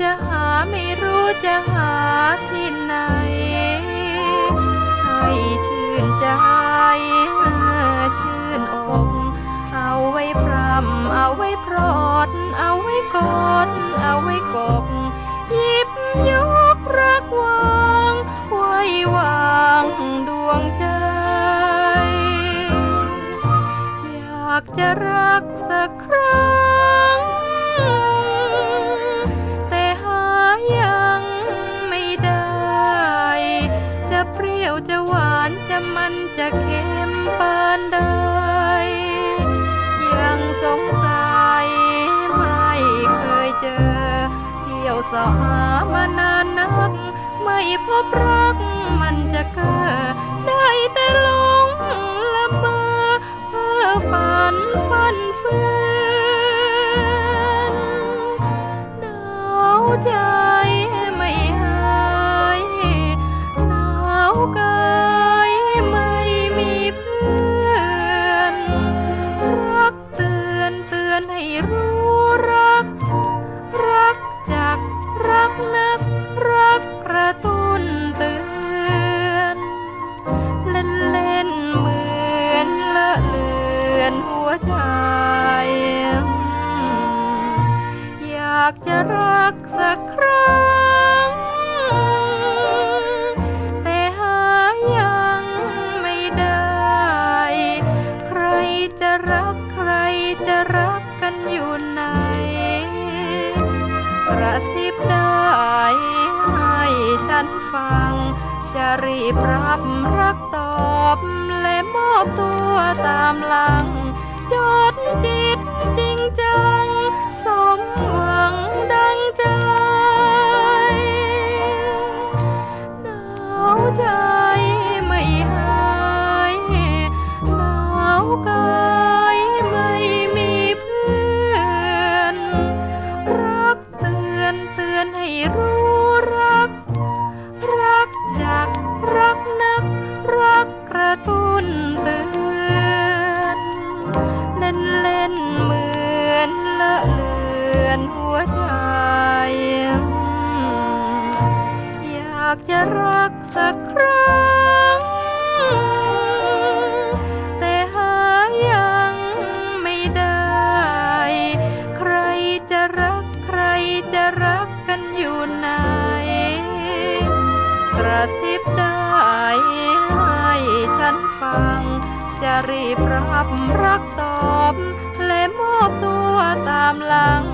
จะหาไม่รู้จะหาที่ไหน ให้ชื่นใจชื่นอกเอาไว้พรำเอาไว้พรอดเอาไว้กอดเอาไว้กกหยิบยกรักวางไว้วางดวงใจ อยากจะรักสักครั้ง จะเค็มปานใด ยังสงสัยไม่เคยเจอ เที่ยวสอหามานานนัก ไม่พบรักมันจะเกิดได้แต่หลงละเมอเพ้อฝันฟันเฟือนหนาวใจ ฟัง จะรีบรับรักตอบและมอบตัวตามหลัง จดจิตจริงจัง สมหวังดังใจหนาวใจากจะรักสักครั้ง แต่หายังไม่ได้ ใครจะรักใครจะรักกันอยู่ไหน กระซิบได้ให้ฉันฟัง จะรีบรับรักตอบ และมอบตัวตามหลัง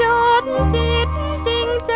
จดจิตจริงใจ